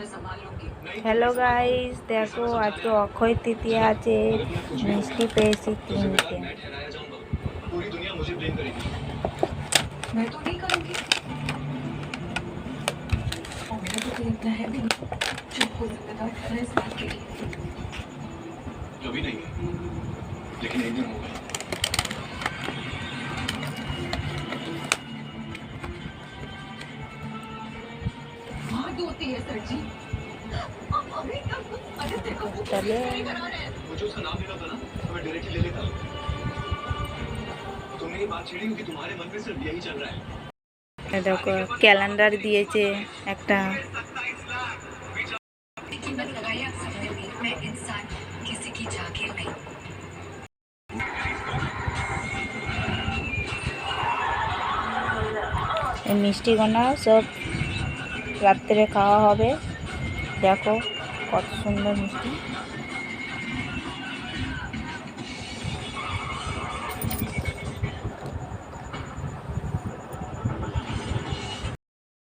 Hello guys देखो आज तो अक्षय तृतीया आज मिस्टी पे सी तीन पूरी दुनिया मुझे ब्लेम करेगी। मैं तो नहीं करूँगी। और तो कहता है भी चुप हो जाता है फ्रेंड्स नहीं। लेकिन एक दिन होगा। चले। দেখো ক্যালেন্ডার দিয়েছে একটা মিষ্টি গোনা সব রাত্রে খাওয়া হবে। দেখো কত সুন্দর মিষ্টি।